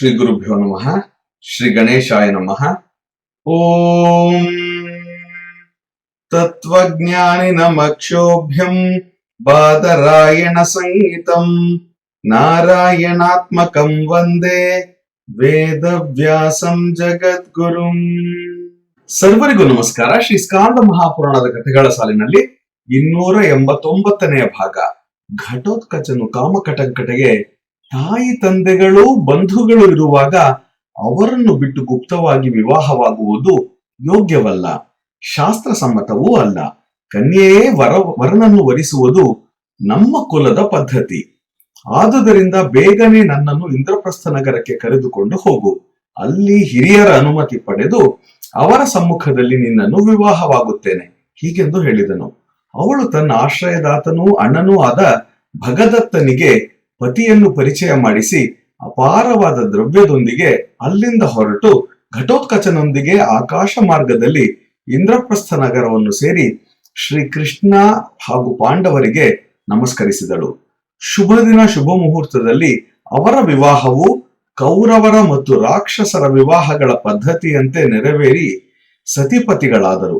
ಶ್ರೀ ಗುರುಭ್ಯೋ ನಮಃ. ಶ್ರೀ ಗಣೇಶಾಯ ನಮಃ. ಓಂ ತತ್ವಜ್ಞಾನಿನಮಕ್ಷೋಭ್ಯಂ ಬಾದರಾಯಣ ಸಂಹಿತಂ ನಾರಾಯಣಾತ್ಮಕಂ ವಂದೇ ವೇದವ್ಯಾಸಂ ಜಗದ್ಗುರುಂ. ಸರ್ವರಿಗೂ ನಮಸ್ಕಾರ. ಶ್ರೀ ಸ್ಕಾಂದ ಮಹಾಪುರಾಣದ ಕಥೆಗಳ ಸಾಲಿನಲ್ಲಿ ಇನ್ನೂರ ಎಂಬತ್ತೊಂಬತ್ತನೆಯ ಭಾಗ ಘಟೋತ್ಕಚನು ಕಾಮಕಟಂಕಟೆಗೆ ತಾಯಿ ತಂದೆಗಳು ಬಂಧುಗಳು ಇರುವಾಗ ಅವರನ್ನು ಬಿಟ್ಟು ಗುಪ್ತವಾಗಿ ವಿವಾಹವಾಗುವುದು ಯೋಗ್ಯವಲ್ಲ. ಶಾಸ್ತ್ರ ಸಮ್ಮತವೂ ಅಲ್ಲ. ಕನ್ಯೆಯೇ ವರ, ವರನನ್ನು ವರಿಸುವುದು ನಮ್ಮ ಕುಲದ ಪದ್ಧತಿ. ಆದುದರಿಂದ ಬೇಗನೆ ನನ್ನನ್ನು ಇಂದ್ರಪ್ರಸ್ಥ ನಗರಕ್ಕೆ ಕರೆದುಕೊಂಡು ಹೋಗು. ಅಲ್ಲಿ ಹಿರಿಯರ ಅನುಮತಿ ಪಡೆದು ಅವರ ಸಮ್ಮುಖದಲ್ಲಿ ನಿನ್ನನ್ನು ವಿವಾಹವಾಗುತ್ತೇನೆ. ಹೀಗೆಂದು ಹೇಳಿದನು. ಅವಳು ತನ್ನ ಆಶ್ರಯದಾತನೂ ಅಣ್ಣನೂ ಆದ ಭಗದತ್ತನಿಗೆ ಪತಿಯನ್ನು ಪರಿಚಯ ಮಾಡಿಸಿ ಅಪಾರವಾದ ದ್ರವ್ಯದೊಂದಿಗೆ ಅಲ್ಲಿಂದ ಹೊರಟು ಘಟೋತ್ಕಚನೊಂದಿಗೆ ಆಕಾಶ ಮಾರ್ಗದಲ್ಲಿ ಇಂದ್ರಪ್ರಸ್ಥ ನಗರವನ್ನು ಸೇರಿ ಶ್ರೀ ಕೃಷ್ಣ ಹಾಗೂ ಪಾಂಡವರಿಗೆ ನಮಸ್ಕರಿಸಿದಳು. ಶುಭ ದಿನ ಶುಭ ಮುಹೂರ್ತದಲ್ಲಿ ಅವರ ವಿವಾಹವು ಕೌರವರ ಮತ್ತು ರಾಕ್ಷಸರ ವಿವಾಹಗಳ ಪದ್ಧತಿಯಂತೆ ನೆರವೇರಿ ಸತಿಪತಿಗಳಾದರು.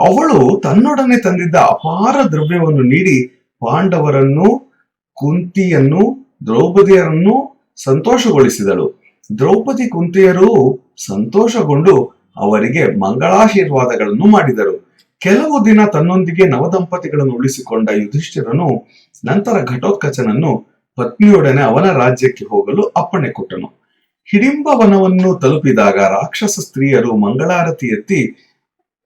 ಅವಳು ತನ್ನೊಡನೆ ತಂದಿದ್ದ ಅಪಾರ ದ್ರವ್ಯವನ್ನು ನೀಡಿ ಪಾಂಡವರನ್ನು ಕುಂತಿಯನ್ನು, ದ್ರೌಪದಿಯರನ್ನು ಸಂತೋಷಗೊಳಿಸಿದಳು. ದ್ರೌಪದಿ ಕುಂತಿಯರು ಸಂತೋಷಗೊಂಡು ಅವರಿಗೆ ಮಂಗಳಾಶೀರ್ವಾದಗಳನ್ನು ಮಾಡಿದರು. ಕೆಲವು ದಿನ ತನ್ನೊಂದಿಗೆ ನವದಂಪತಿಗಳನ್ನು ಉಳಿಸಿಕೊಂಡ ಯುಧಿಷ್ಠಿರನು ನಂತರ ಘಟೋತ್ಕಚನನ್ನು ಪತ್ನಿಯೊಡನೆ ಅವನ ರಾಜ್ಯಕ್ಕೆ ಹೋಗಲು ಅಪ್ಪಣೆ ಕೊಟ್ಟನು. ಹಿಡಿಂಬವನವನ್ನು ತಲುಪಿದಾಗ ರಾಕ್ಷಸ ಸ್ತ್ರೀಯರು ಮಂಗಳಾರತಿ ಎತ್ತಿ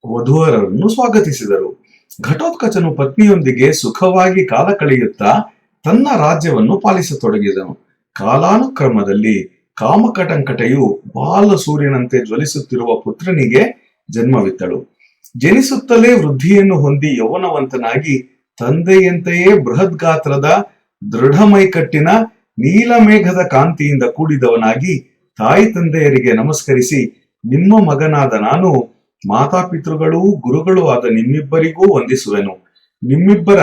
ವಧುವರನ್ನು ಸ್ವಾಗತಿಸಿದರು. ಘಟೋತ್ಕಚನು ಪತ್ನಿಯೊಂದಿಗೆ ಸುಖವಾಗಿ ಕಾಲ ಕಳೆಯುತ್ತಾ ತನ್ನ ರಾಜ್ಯವನ್ನು ಪಾಲಿಸತೊಡಗಿದನು. ಕಾಲಾನುಕ್ರಮದಲ್ಲಿ ಕಾಮಕಟಂಕಟೆಯು ಬಾಲ ಸೂರ್ಯನಂತೆ ಜ್ವಲಿಸುತ್ತಿರುವ ಪುತ್ರನಿಗೆ ಜನ್ಮವಿತ್ತಳು. ಜನಿಸುತ್ತಲೇ ವೃದ್ಧಿಯನ್ನು ಹೊಂದಿ ಯೌವನವಂತನಾಗಿ ತಂದೆಯಂತೆಯೇ ಬೃಹತ್ ಗಾತ್ರದ ದೃಢ ಮೈಕಟ್ಟಿನ ನೀಲಮೇಘದ ಕಾಂತಿಯಿಂದ ಕೂಡಿದವನಾಗಿ ತಾಯಿ ತಂದೆಯರಿಗೆ ನಮಸ್ಕರಿಸಿ, ನಿಮ್ಮ ಮಗನಾದ ನಾನು ಮಾತಾಪಿತೃಗಳೂ ಗುರುಗಳು ಆದ ನಿಮ್ಮಿಬ್ಬರಿಗೂ ವಂದಿಸುವೆನು. ನಿಮ್ಮಿಬ್ಬರ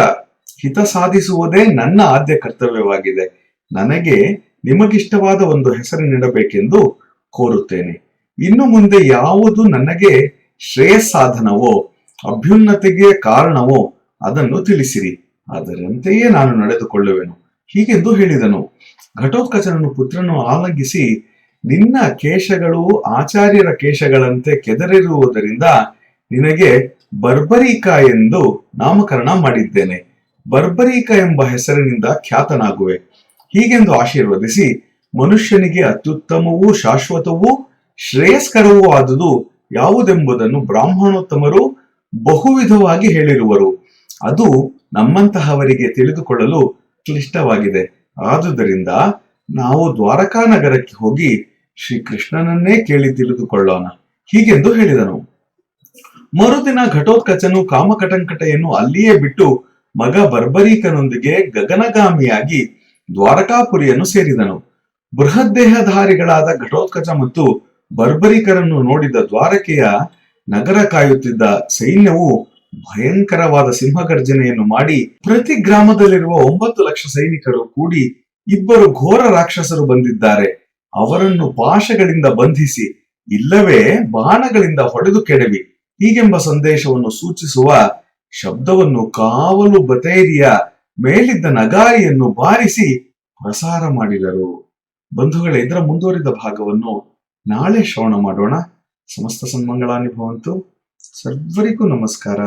ಹಿತ ಸಾಧಿಸುವುದೇ ನನ್ನ ಆದ್ಯ ಕರ್ತವ್ಯವಾಗಿದೆ. ನನಗೆ ನಿಮಗಿಷ್ಟವಾದ ಒಂದು ಹೆಸರಿನಿಡಬೇಕೆಂದು ಕೋರುತ್ತೇನೆ. ಇನ್ನು ಮುಂದೆ ಯಾವುದು ನನಗೆ ಶ್ರೇಯಸ್ಸಾಧನವೋ, ಅಭ್ಯುನ್ನತೆಗೆ ಕಾರಣವೋ, ಅದನ್ನು ತಿಳಿಸಿರಿ. ಅದರಂತೆಯೇ ನಾನು ನಡೆದುಕೊಳ್ಳುವೆನು. ಹೀಗೆಂದು ಹೇಳಿದನು. ಘಟೋತ್ಕಚನನು ಪುತ್ರನು ಆಲಂಗಿಸಿ, ನಿನ್ನ ಕೇಶಗಳು ಆಚಾರ್ಯರ ಕೇಶಗಳಂತೆ ಕೆದರಿರುವುದರಿಂದ ನಿನಗೆ ಬರ್ಬರೀಕ ಎಂದು ನಾಮಕರಣ ಮಾಡಿದ್ದೇನೆ. ಬರ್ಬರೀಕ ಎಂಬ ಹೆಸರಿನಿಂದ ಖ್ಯಾತನಾಗುವೆ. ಹೀಗೆಂದು ಆಶೀರ್ವದಿಸಿ ಮನುಷ್ಯನಿಗೆ ಅತ್ಯುತ್ತಮವೂ ಶಾಶ್ವತವೂ ಶ್ರೇಯಸ್ಕರವೂ ಆದುದು ಯಾವುದೆಂಬುದನ್ನು ಬ್ರಾಹ್ಮಣೋತ್ತಮರು ಬಹುವಿಧವಾಗಿ ಹೇಳಿರುವರು. ಅದು ನಮ್ಮಂತಹವರಿಗೆ ತಿಳಿದುಕೊಳ್ಳಲು ಕ್ಲಿಷ್ಟವಾಗಿದೆ. ಆದುದರಿಂದ ನಾವು ದ್ವಾರಕಾ ನಗರಕ್ಕೆ ಹೋಗಿ ಶ್ರೀ ಕೃಷ್ಣನನ್ನೇ ಕೇಳಿ ತಿಳಿದುಕೊಳ್ಳೋಣ. ಹೀಗೆಂದು ಹೇಳಿದನು. ಮರುದಿನ ಘಟೋತ್ಕಚನು ಕಾಮಕಟಂಕಟೆಯನ್ನು ಅಲ್ಲಿಯೇ ಬಿಟ್ಟು ಮಗ ಬರ್ಬರೀಕನೊಂದಿಗೆ ಗಗನಗಾಮಿಯಾಗಿ ದ್ವಾರಕಾಪುರಿಯನ್ನು ಸೇರಿದನು. ಬೃಹದ್ದೇಹಧಾರಿಗಳಾದ ಘಟೋತ್ಕಚ ಮತ್ತು ಬರ್ಬರಿಕರನ್ನು ನೋಡಿದ ದ್ವಾರಕೆಯ ನಗರ ಕಾಯುತ್ತಿದ್ದ ಸೈನ್ಯವು ಭಯಂಕರವಾದ ಸಿಂಹಗರ್ಜನೆಯನ್ನು ಮಾಡಿ ಪ್ರತಿ ಗ್ರಾಮದಲ್ಲಿರುವ ಒಂಬತ್ತು ಲಕ್ಷ ಸೈನಿಕರು ಕೂಡಿ ಇಬ್ಬರು ಘೋರ ರಾಕ್ಷಸರು ಬಂದಿದ್ದಾರೆ. ಅವರನ್ನು ಪಾಶಗಳಿಂದ ಬಂಧಿಸಿ, ಇಲ್ಲವೇ ಬಾಣಗಳಿಂದ ಹೊಡೆದು ಕೆಡವಿ. ಹೀಗೆಂಬ ಸಂದೇಶವನ್ನು ಸೂಚಿಸುವ ಶಬ್ದವನ್ನು ಕಾವಲು ಬತೇರಿಯ ಮೇಲಿದ್ದ ನಗಾರಿಯನ್ನು ಬಾರಿಸಿ ಪ್ರಸಾರ ಮಾಡಿದರು. ಬಂಧುಗಳೇ, ಇದರ ಮುಂದುವರಿದ ಭಾಗವನ್ನು ನಾಳೆ ಶ್ರವಣ ಮಾಡೋಣ. ಸಮಸ್ತ ಸನ್ಮಂಗಳಾನಿ ಭವಂತು ಸರ್ವರಿಗೂ ನಮಸ್ಕಾರ.